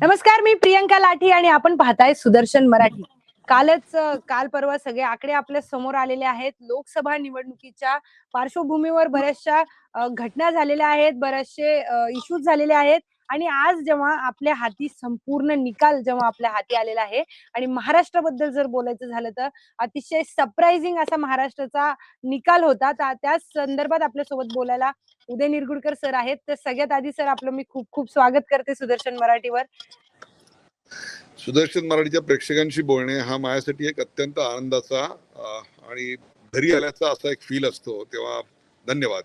नमस्कार मी प्रियंका लाठी आणि आपण पाहताय सुदर्शन मराठी. कालच काल परवा सगळे आकडे आपल्यासमोर आलेले आहेत. लोकसभा निवडणुकीच्या पार्श्वभूमीवर बऱ्याचशा घटना झालेल्या आहेत बरेचसे इश्यूज झालेले आहेत. आणि आज जेव्हा आपल्या हाती संपूर्ण निकाल जेव्हा आपल्या हाती आलेला आहे आणि महाराष्ट्राबद्दल जर बोलायचं झालं तर अतिशय सरप्राइझिंग असा महाराष्ट्राचा निकाल होता. त्या संदर्भात आपल्यासोबत बोलायला उदय निरगुडकर सर आहेत. तर सगळ्यात आधी सर आपलं मी खूप खूप स्वागत करते सुदर्शन मराठीवर. सुदर्शन मराठीच्या प्रेक्षकांशी बोलणे हा माझ्यासाठी एक अत्यंत आनंदाचा आणि घरी आल्याचा असा एक फील असतो. तेव्हा धन्यवाद.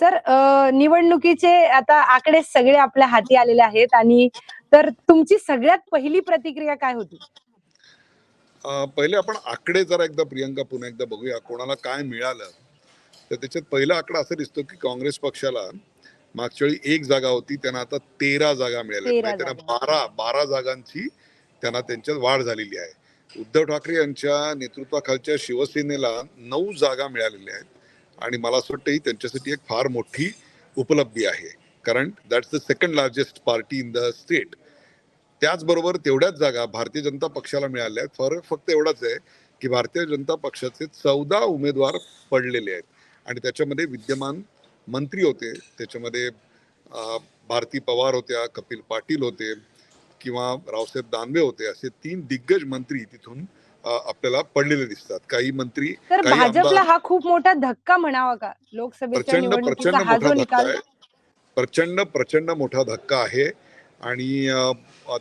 सर निवडणुकीचे आता आकडे सगळे आपल्या हाती आलेले आहेत आणि तर तुमची सगळ्यात पहिली प्रतिक्रिया काय होती? पहिले आपण आकडे जरा एकदा प्रियंका पुन्हा एकदा बघूया कोणाला काय मिळालं. तर त्याच्यात पहिला आकडा असा दिसतो की काँग्रेस पक्षाला मागच्या वेळी एक जागा होती त्यांना आता तेरा जागा मिळाल्या तेरा म्हणजे त्यांना. बारा बारा जागांची त्यांना त्यांच्यात वाढ झालेली आहे. उद्धव ठाकरे यांच्या नेतृत्वाखालच्या शिवसेनेला नऊ जागा मिळालेल्या आहेत. आणि मला असं वाटतं ही त्यांच्यासाठी एक फार मोठी उपलब्धी आहे. कारण that's the second largest party in the state त्याचबरोबर तेवढ्याच जागा भारतीय जनता पक्षाला मिळाल्या आहेत. फरक फक्त एवढाच आहे की भारतीय जनता पक्षाचे चौदा उमेदवार पडलेले आहेत. आणि त्याच्यामध्ये विद्यमान मंत्री होते. त्याच्यामध्ये भारती पवार होत्या कपिल पाटील होते किंवा रावसाहेब दानवे होते. असे तीन दिग्गज मंत्री तिथून आपल्याला पडलेले दिसतात. काही मंत्री तर भाजपला हा खूप मोठा धक्का म्हणावा का? लोकसभेच्या प्रचंड निवडणुकीचा प्रचंड हा जो मोठा धक्का निकाल आहे. प्रचंड प्रचंड मोठा धक्का आहे. आणि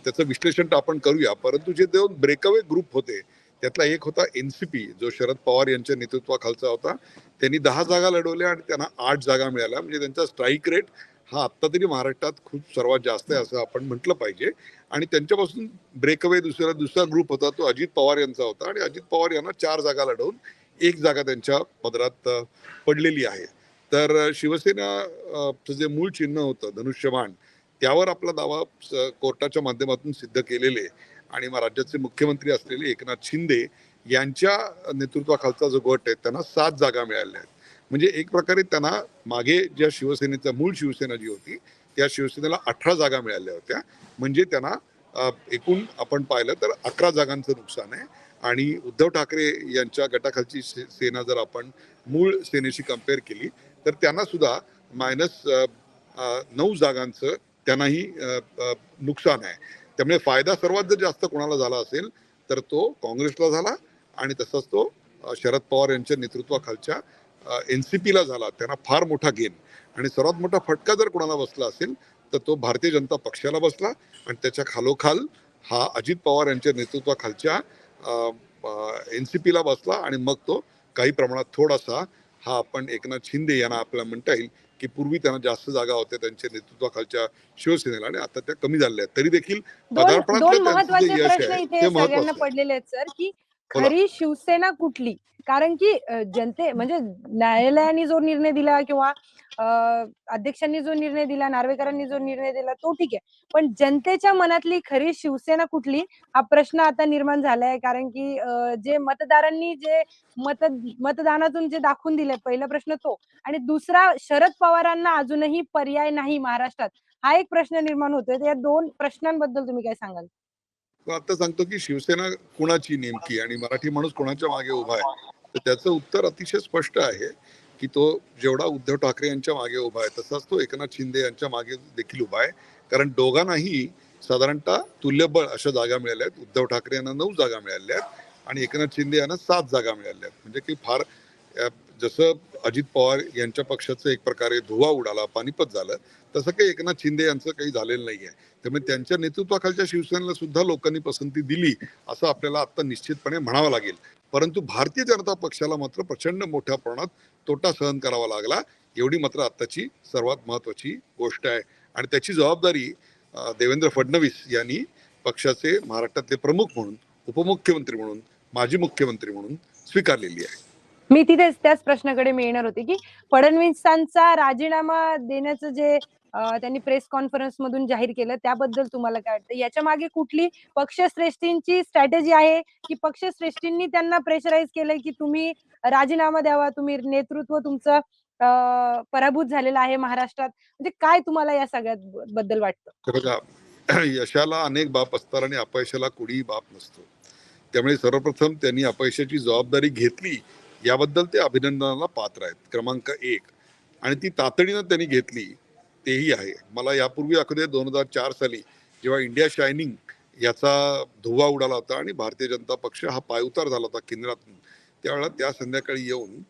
त्याचं विश्लेषण आपण करूया. परंतु जे दोन ब्रेकअवे ग्रुप होते त्यातला एक होता एनसीपी जो शरद पवार यांच्या नेतृत्वाखालचा होता. त्यांनी दहा जागा लढवल्या आणि त्यांना आठ जागा मिळाल्या. म्हणजे त्यांचा स्ट्राईक रेट हा आत्ता तरी महाराष्ट्रात खूप सर्वात जास्त आहे असं आपण म्हटलं पाहिजे. आणि त्यांच्यापासून ब्रेकअवे दुसरा दुसरा ग्रुप होता तो अजित पवार यांचा होता. आणि अजित पवार यांना चार जागा लढवून एक जागा त्यांच्या पदरात पडलेली आहे. तर शिवसेनाचं शिवसेना जे मूळ चिन्ह होतं धनुष्यबाण त्यावर आपला दावा स- कोर्टाच्या माध्यमातून सिद्ध केलेले आणि मग राज्याचे मुख्यमंत्री असलेले एकनाथ शिंदे यांच्या नेतृत्वाखालचा जो गट आहे त्यांना सात जागा मिळाल्या आहेत. म्हणजे एक प्रकारे त्यांना मागे ज्या शिवसेनेचा मूळ शिवसेना जी होती त्या शिवसेनेला अठरा जागा मिळाल्या होत्या. म्हणजे त्यांना एकूण आपण पाहिलं तर अकरा जागांचं नुकसान आहे. आणि उद्धव ठाकरे यांच्या गटाखालची से- सेना जर आपण मूळ सेनेशी कंपेअर केली तर त्यांना सुद्धा मायनस नऊ जागांचं त्यांनाही नुकसान आहे. त्यामुळे फायदा सर्वात जर जास्त कोणाला झाला असेल तर तो काँग्रेसला झाला आणि तसाच तो शरद पवार यांच्या नेतृत्वाखालच्या एन सी पीला झाला त्यांना फार मोठा गेन आणि सर्वात मोठा फटका जर कोणाला बसला असेल तर तो भारतीय जनता पक्षाला बसला आणि त्याच्या खालोखाल हा अजित पवार यांच्या नेतृत्वाखालच्या एन सी पीला बसला आणि मग तो काही प्रमाणात थोडासा हा आपण एकनाथ शिंदे यांना आपल्याला म्हणता येईल की पूर्वी त्यांना जास्त जागा होत्या त्यांच्या नेतृत्वाखालच्या शिवसेनेला आणि आता त्या कमी झालेल्या आहेत तरी देखील त्यांचं महत्त्वाचे. पडलेले आहेत सर की. खरी शिवसेना कुठली? कारण की जनते म्हणजे न्यायालयाने जो निर्णय दिला किंवा अध्यक्षांनी जो निर्णय दिला नार्वेकरांनी जो निर्णय दिला तो ठीक आहे. पण जनतेच्या मनातली खरी शिवसेना कुठली? हा प्रश्न आता निर्माण झालाय. कारण की जे मतदारांनी जे मत मतदानातून जे दाखवून दिले पहिला प्रश्न तो. आणि दुसरा शरद पवारांना अजूनही पर्याय नाही महाराष्ट्रात. हा एक प्रश्न निर्माण होतोय. या दोन प्रश्नांबद्दल तुम्ही काय सांगाल? आता सांगतो की शिवसेना कुणाची नेमकी आणि मराठी माणूस कोणाच्या मागे उभा आहे? तर त्याचं उत्तर अतिशय स्पष्ट आहे की तो जेवढा उद्धव ठाकरे यांच्या मागे उभा आहे तसाच तो एकनाथ शिंदे यांच्या मागे देखील उभा आहे. कारण दोघांनाही साधारणतः तुल्यबळ अशा जागा मिळाल्या आहेत. उद्धव ठाकरे यांना नऊ जागा मिळाल्या आहेत आणि एकनाथ शिंदे यांना सात जागा मिळाल्या आहेत. म्हणजे की फार जसं अजित पवार यांच्या पक्षाचं एक प्रकारे धुवा उडाला पानिपत झालं. तसं काही एकनाथ शिंदे यांचं काही झालेलं नाही आहे त्यामुळे त्यांच्या नेतृत्वाखालच्या शिवसेनेला सुद्धा लोकांनी पसंती दिली असं आपल्याला आता निश्चितपणे म्हणावं लागेल. परंतु भारतीय जनता पक्षाला मात्र प्रचंड मोठ्या प्रमाणात तोटा सहन करावा लागला. एवढी मात्र आत्ताची सर्वात महत्वाची गोष्ट आहे. आणि त्याची जबाबदारी देवेंद्र फडणवीस यांनी पक्षाचे महाराष्ट्रातले प्रमुख म्हणून उपमुख्यमंत्री म्हणून माजी मुख्यमंत्री म्हणून स्वीकारलेली आहे. मी तिथेच त्याच प्रश्नाकडे मी येणार होते की फडणवीसांचा राजीनामा देण्याचं जे त्यांनी प्रेस कॉन्फरन्स मधून जाहीर केलं त्याबद्दल तुम्हाला काय वाटतं? याच्या मागे कुठली पक्षश्रेष्ठींची स्ट्रॅटेजी आहे की पक्षश्रेष्ठींनी त्यांना प्रेशराईज केलंय की तुम्ही राजीनामा द्यावा तुम्ही नेतृत्व तुमचं पराभूत झालेला आहे महाराष्ट्रात? म्हणजे काय तुम्हाला या सगळ्यात बद्दल वाटतं? यशाला अनेक बाप असतात आणि अपयशाला कुणीही बाप नसतो. त्यामुळे सर्वप्रथम त्यांनी अपयशाची जबाबदारी घेतली याबद्दल ते अभिनंदनाला पात्र आहेत. क्रमांक एक. आणि ती तातडीनं त्यांनी घेतली तेही आहे. मला यापूर्वी अगदी दोन हजार चार साली जेव्हा इंडिया शायनिंग याचा धुवा उडाला होता आणि भारतीय जनता पक्ष हा पायउतार झाला होता केंद्रातून त्यावेळेला त्या संध्याकाळी येऊन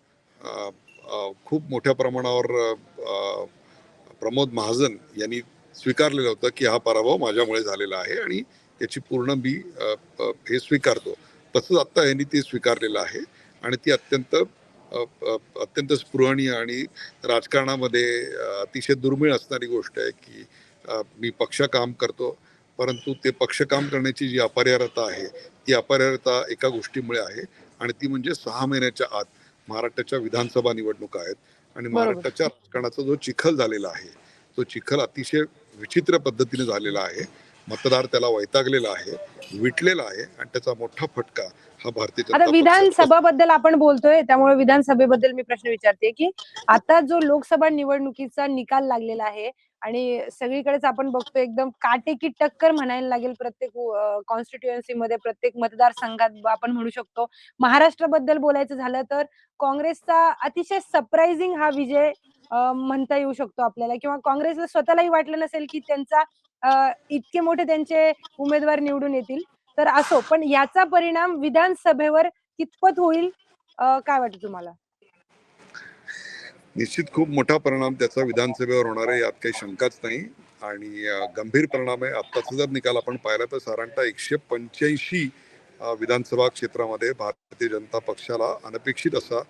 खूप मोठ्या प्रमाणावर प्रमोद महाजन यांनी स्वीकारलेलं होतं की हा पराभव माझ्यामुळे झालेला आहे आणि त्याची पूर्ण मी हे स्वीकारतो. तसंच आत्ता यांनी ते स्वीकारलेलं आहे. आणि ती अत्यंत अत्यंत स्पृहणीय आणि राजकारणामध्ये अतिशय दुर्मिळ असणारी गोष्ट आहे की मी पक्ष काम करतो परंतु ते पक्ष काम करण्याची जी अपरिहार्यता आहे ती अपरिहार्यता एका गोष्टीमुळे आहे आणि ती म्हणजे सहा महिन्याच्या आत महाराष्ट्राच्या विधानसभा निवडणुका आहेत आणि. महाराष्ट्राच्या राजकारणाचा जो चिखल झालेला आहे तो चिखल अतिशय विचित्र पद्धतीने झालेला आहे मतदार त्याला वैतागलेला आहे विटलेला आहे आणि त्याचा मोठा फटका हा भारतीय आता पक्षाला विधानसभाबद्दल आपण बोलतोय त्यामुळे विधानसभेबद्दल मी प्रश्न विचारते की आता जो लोकसभा निवडणुकीचा निकाल लागलेला आहे आणि सगळीकडेच आपण बघतो एकदम काटेकी टक्कर म्हणायला लागेल प्रत्येक कॉन्स्टिट्युएन्सीमध्ये प्रत्येक मतदारसंघात आपण म्हणू शकतो. महाराष्ट्राबद्दल बोलायचं झालं तर काँग्रेसचा अतिशय सरप्राइझिंग हा विजय म्हणता येऊ शकतो आपल्याला. किंवा काँग्रेसला स्वतःलाही वाटलं नसेल की त्यांचा इतके मोठे त्यांचे उमेदवार निवडून येतील. तर असो पण याचा परिणाम विधानसभेवर कितपत होईल काय वाटतं तुम्हाला? निश्चित खूप मोठा परिणाम त्याचा विधानसभेवर होणार आहे यात काही शंकाच नाही. आणि गंभीर परिणाम आहे. आत्ताचा जर निकाल आपण पाहिला तर साधारणतः एकशे पंच्याऐंशी विधानसभा क्षेत्रामध्ये भारतीय जनता पक्षाला अनपेक्षित असा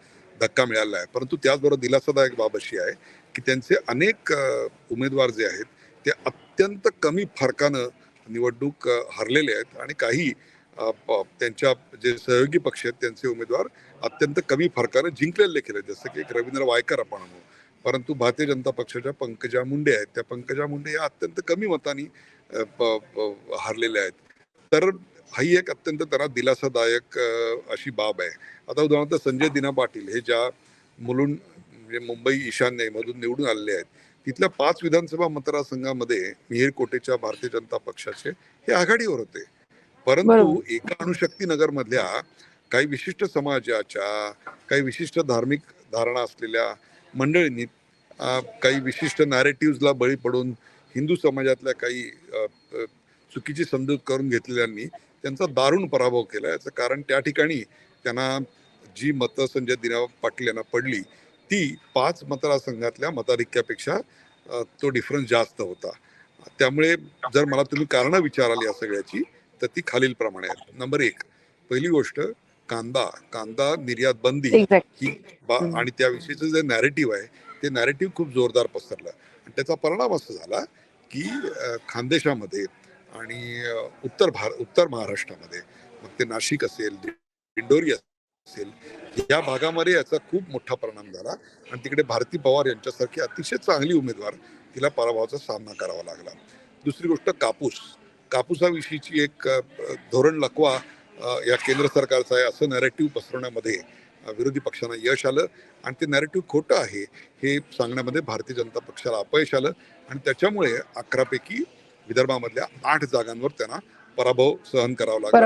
धक्का मिळाला आहे. परंतु त्याचबरोबर दिलासादायक बाब अशी आहे की त्यांचे अनेक उमेदवार जे आहेत ते अत्यंत कमी फरकानं निवडणूक हरलेले आहेत. आणि काही त्यांच्या जे सहयोगी पक्ष आहेत त्यांचे उमेदवार अत्यंत कमी फरकानं जिंकलेले देखील आहेत. जसं की एक रवींद्र वायकर आपण म्हणू. परंतु भारतीय जनता पक्षाच्या पंकजा मुंडे आहेत. त्या पंकजा मुंडे या अत्यंत कमी मतांनी हारलेल्या आहेत. तर ही एक अत्यंत त्यांना दिलासादायक अशी बाब आहे. आता उदाहरणार्थ संजय दिना पाटील हे ज्या मुलुंड म्हणजे मुंबई ईशान्येमधून निवडून आलेले आहेत तिथल्या पाच विधानसभा मतदारसंघामध्ये मिहीर कोटेच्या भारतीय जनता पक्षाचे हे आघाडीवर होते. परंतु. एका अणुशक्ती नगर मधल्या काही विशिष्ट समाजाच्या काही विशिष्ट धार्मिक धारणा असलेल्या मंडळींनी काही विशिष्ट नॅरेटिव्हला बळी पडून हिंदू समाजातल्या काही चुकीची समजूत करून घेतलेल्यांनी त्यांचा दारुण पराभव केला याचं कारण त्या ठिकाणी त्यांना जी मतं संजय दिना पाटील यांना पडली ती पाच मतदारसंघातल्या मताधिक्यापेक्षा तो डिफरन्स जास्त होता त्यामुळे जर मला तुम्ही कारणं विचाराल या सगळ्याची तर ती खालीलप्रमाणे आहेत. नंबर एक पहिली गोष्ट कांदा कांदा निर्यात बंदी ही. आणि त्याविषयीचं जे नॅरेटिव्ह आहे ते नॅरेटिव्ह खूप जोरदार पसरलं. आणि त्याचा परिणाम असा झाला की खानदेशामध्ये आणि उत्तर भार उत्तर महाराष्ट्रामध्ये मग ते नाशिक असेल दिंडोरी असेल या भागामध्ये याचा खूप मोठा परिणाम झाला. आणि तिकडे भारती पवार यांच्यासारखी अतिशय चांगली उमेदवार तिला पराभवाचा सामना करावा लागला. दुसरी गोष्ट कापूस. कापूसाविषयीची एक धोरण लकवा या केंद्र सरकारचं आहे असं नॅरेटिव्ह पसरवण्यामध्ये विरोधी पक्षांना यश आलं. आणि ते नॅरेटिव्ह खोटं आहे हे सांगण्यामध्ये भारतीय जनता पक्षाला अपयश आलं. आणि त्याच्यामुळे अकरापैकी विदर्भामधल्या आठ जागांवर त्यांना पराभव सहन करावा लागला.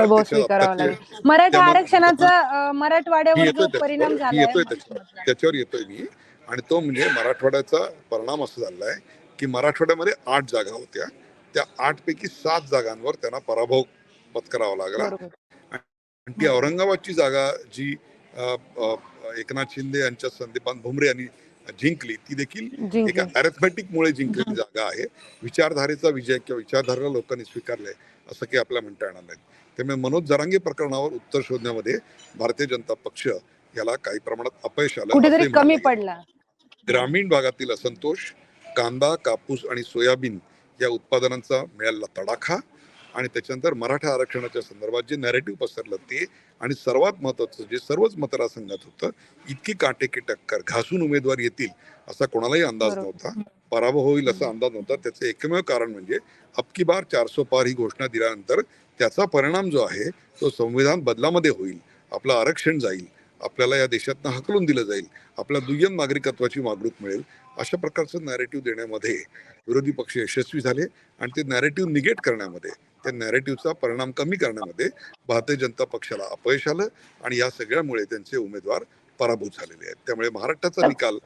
मराठा आरक्षणाचा मराठवाड्यावर येतोय त्याच्यावर. झालाय. येतोय त्याच्यावर. त्याच्यावर येतोय मी. आणि तो म्हणजे मराठवाड्याचा परिणाम असा झाला आहे की मराठवाड्यामध्ये आठ जागा होत्या. त्या आठ पैकी सात जागांवर त्यांना पराभव पत्करावा लागला. आणि ती औरंगाबादची जागा जी एकनाथ शिंदे यांच्या संदीपान भुमरे यांनी जिंकली ती देखील एका अरेथमॅटिक मुळे जिंकलेली जागा आहे. विचारधारेचा विजय किंवा विचारधारेला लोकांनी स्वीकारलंय असं काही आपल्याला म्हणता येणार नाही. त्यामुळे मनोज जरांगे प्रकरणावर उत्तर शोधण्यामध्ये भारतीय जनता पक्ष याला काही प्रमाणात अपयश आलं. कमी. पडला. ग्रामीण भागातील असंतोष कांदा कापूस आणि सोयाबीन या उत्पादनांचा मिळालेला तडाखा आणि त्याच्यानंतर मराठा आरक्षणाच्या संदर्भात जे नॅरेटिव्ह पसरलं ते आणि सर्वात महत्वाचं जे सर्वच मतदारसंघात होतं इतकी काटेकी टक्कर घासून उमेदवार येतील असा कोणालाही अंदाज. नव्हता पराभव होईल असा अंदाज नव्हता त्याचं एकमेव कारण म्हणजे अबकी बार चारसो पार ही घोषणा दिल्यानंतर त्याचा परिणाम जो आहे तो संविधान बदलामध्ये होईल आपलं आरक्षण जाईल आपल्याला या देशातनं हकलून दिलं जाईल. आपल्या दुय्यम नागरिकत्वाची वागणूक मिळेल. अशा प्रकारचं नॅरेटिव्ह देण्यामध्ये विरोधी पक्ष यशस्वी झाले आणि ते नॅरेटिव्ह निगेट करण्यामध्ये त्या नॅरेटिव्हचा परिणाम कमी करण्यामध्ये भारतीय जनता पक्षाला अपयश आलं आणि या सगळ्यामुळे त्यांचे उमेदवार पराभूत झालेले आहेत. त्यामुळे महाराष्ट्राचा निकाल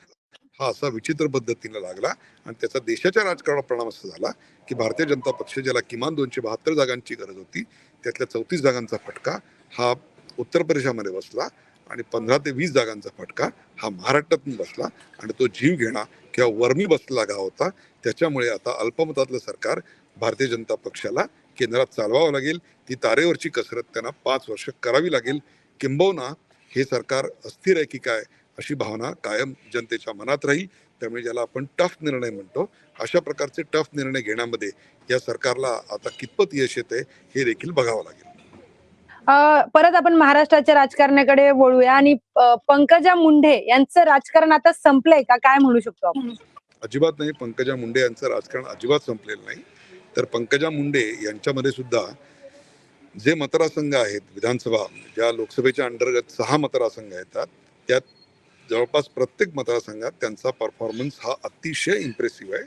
हा असा विचित्र पद्धतीने लागला आणि त्याचा देशाच्या राजकारणावर परिणाम असा झाला की भारतीय जनता पक्ष ज्याला किमान दोनशे बहात्तर जागांची गरज होती त्यातल्या चौतीस जागांचा फटका हा उत्तर प्रदेशामध्ये बसला आणि पंधरा ते वीस जागांचा फटका हा महाराष्ट्रातून बसला आणि तो जीव घेणा किंवा वर्मी बसलेला गाव होता त्याच्यामुळे आता अल्पमतातलं सरकार भारतीय जनता पक्षाला केंद्रात चालवावं लागेल. ती तारेवरची कसरत त्यांना पाच वर्ष करावी लागेल. किंबहुना हे सरकार अस्थिर आहे की काय अशी भावना कायम जनतेच्या मनात राहील. त्यामुळे ज्याला आपण टफ निर्णय म्हणतो अशा प्रकारचे टफ निर्णय घेण्यामध्ये या सरकारला आता कितपत यश येते हे देखील बघावं लागेल. परत आपण महाराष्ट्राच्या राजकारणाकडे वळूया आणि पंकजा मुंडे यांचं राजकारण आता संपलंय का? काय म्हणू शकतो आपण? अजिबात नाही. पंकजा मुंडे यांचं राजकारण अजिबात संपलेलं नाही. तर पंकजा मुंडे यांच्यामध्ये सुद्धा जे मतदारसंघ आहेत विधानसभा ज्या लोकसभेच्या अंतर्गत सहा मतदारसंघ येतात त्यात जवळपास प्रत्येक मतदारसंघात त्यांचा परफॉर्मन्स हा अतिशय इम्प्रेसिव्ह आहे.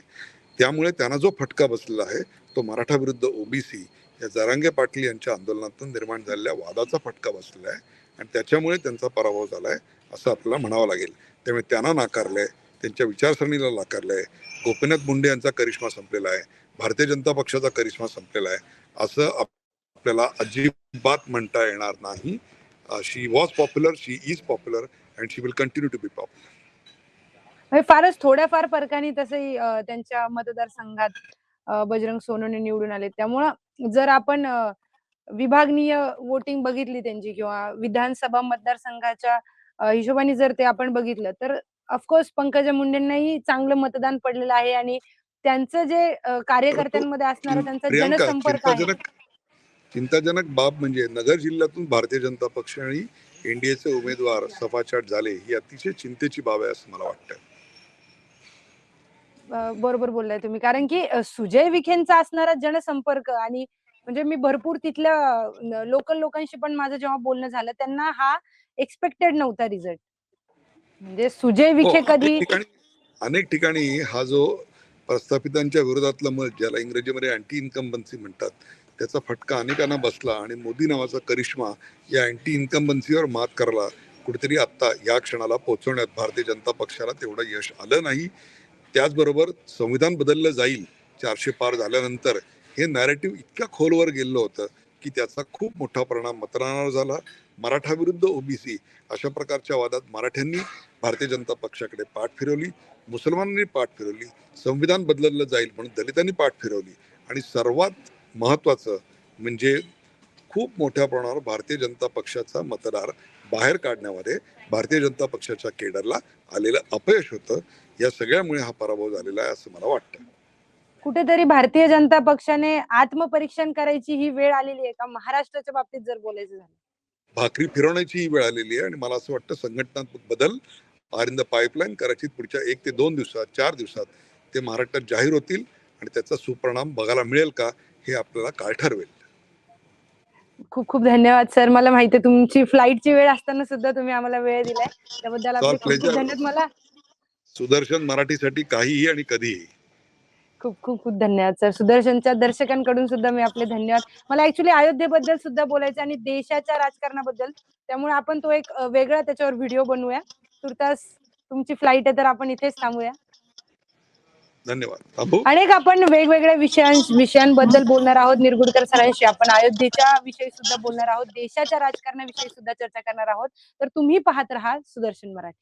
त्यामुळे त्यांना जो फटका बसलेला आहे तो मराठा विरुद्ध ओबीसी या जरांगे पाटील यांच्या आंदोलनातून निर्माण झालेल्या वादाचा फटका बसलेला आहे आणि त्याच्यामुळे त्यांचा पराभव झाला आहे असं आपल्याला म्हणावं लागेल. त्यामुळे त्यांना नाकारलंय त्यांच्या विचारसरणीला नाकारलंय. गोपीनाथ मुंडे यांचा करिश्मा संपलेला आहे. भारतीय जनता पक्षाचा करिश्मा संपलेला आहे. असं आपल्याला अजिबात म्हणता येणार नाही. She was popular she is popular and she will continue to be popular फारच थोड्याफार फरकाने तसंही त्यांच्या मतदारसंघात बजरंग सोनवणे निवडून आले. त्यामुळं जर आपण विभागनीय वोटिंग बघितली त्यांची किंवा विधानसभा मतदारसंघाच्या हिशोबाने जर ते आपण बघितलं तर ऑफकोर्स पंकजा मुंडेंनाही चांगलं मतदान पडलेलं आहे आणि त्यांचं जे कार्यकर्त्यांमध्ये असणारा त्यांचा जनसंपर्क आहे. चिंताजनक बाब म्हणजे नगर जिल्ह्यातून भारतीय जनता पक्ष आणि एनडीएचे उमेदवार सफाचाट झाले ही अतिशय चिंतेची बाब आहे असं मला वाटतं बरोबर बोललाय तुम्ही. कारण की सुजय विखेंचा असणारा जनसंपर्क आणि म्हणजे मी भरपूर तिथल्या लोकल लोकांशी पण माझं जेव्हा बोलणं झालं त्यांना हा एक्सपेक्टेड नव्हता रिझल्ट म्हणजे सुजय हो, विखे अनेक कधी ठिकाणी अनेक ठिकाणी हा जो प्रस्थापितांच्या विरोधातला मत ज्याला इंग्रजीमध्ये अँटी इन्कम्बन्सी म्हणतात त्याचा फटका अनेकांना बसला आणि मोदी नावाचा करिश्मा या अँटी इन्कम्बन्सीवर मात करायला कुठेतरी आत्ता या क्षणाला पोहोचवण्यात भारतीय जनता पक्षाला तेवढं यश आलं नाही. त्याचबरोबर संविधान बदललं जाईल चारशे पार झाल्यानंतर हे नॅरेटिव्ह इतक्या खोलवर गेलेलं होतं की त्याचा खूप मोठा परिणाम मतदानावर झाला. मराठा विरुद्ध ओबीसी अशा प्रकारच्या वादात मराठ्यांनी भारतीय जनता पक्षाकडे पाठ फिरवली मुसलमानांनी पाठ फिरवली संविधान बदललं जाईल म्हणून दलितांनी पाठ फिरवली आणि सर्वात महत्त्वाचं म्हणजे खूप मोठ्या प्रमाणावर भारतीय जनता पक्षाचा मतदार बाहेर काढण्यामध्ये भारतीय जनता पक्षाच्या केडरला आलेलं अपयश होतं. या सगळ्यामुळे हा पराभव झालेला आहे असं मला वाटतं कुठेतरी भारतीय जनता पक्षाने आत्मपरीक्षण करायची ही वेळ आलेली आहे का? महाराष्ट्राच्या बाबतीत जर बोलायचं झालं. भाकरी फिरवण्याची ही वेळ आलेली आहे आणि मला असं वाटतं संघटनात्मक बदल आर इन द पाईपलाईन कदाचित पुढच्या एक ते दोन दिवसात चार दिवसात ते महाराष्ट्रात जाहीर होतील आणि त्याचा सुपरिणाम बघायला मिळेल का हे आपल्याला काळ ठरवेल. खूप खूप धन्यवाद सर. मला माहिती आहे तुमची फ्लाईटची वेळ असताना सुद्धा तुम्ही आम्हाला वेळ दिलाय. त्याबद्दल. धन्यवाद. मला सुदर्शन मराठीसाठी काहीही आणि कधीही. खूप खूप खूप धन्यवाद सर. सुदर्शनच्या दर्शकांकडून सुद्धा मी आपले धन्यवाद. मला ऍक्च्युली अयोध्येबद्दल सुद्धा बोलायचं आणि देशाच्या राजकारणाबद्दल. त्यामुळे आपण तो एक वेगळा त्याच्यावर व्हिडिओ बनवूया. तुर्तास तुमची फ्लाईट आहे तर आपण इथेच थांबूया. धन्यवाद. अनेक आपण वेगवेगळ्या विषयां विषयांबद्दल बोलणार आहोत. निरगुडकर सरांशी आपण अयोध्येच्या विषयी सुद्धा बोलणार आहोत. देशाच्या राजकारणाविषयी सुद्धा चर्चा करणार आहोत. तर तुम्ही पाहत राहा सुदर्शन मराठी.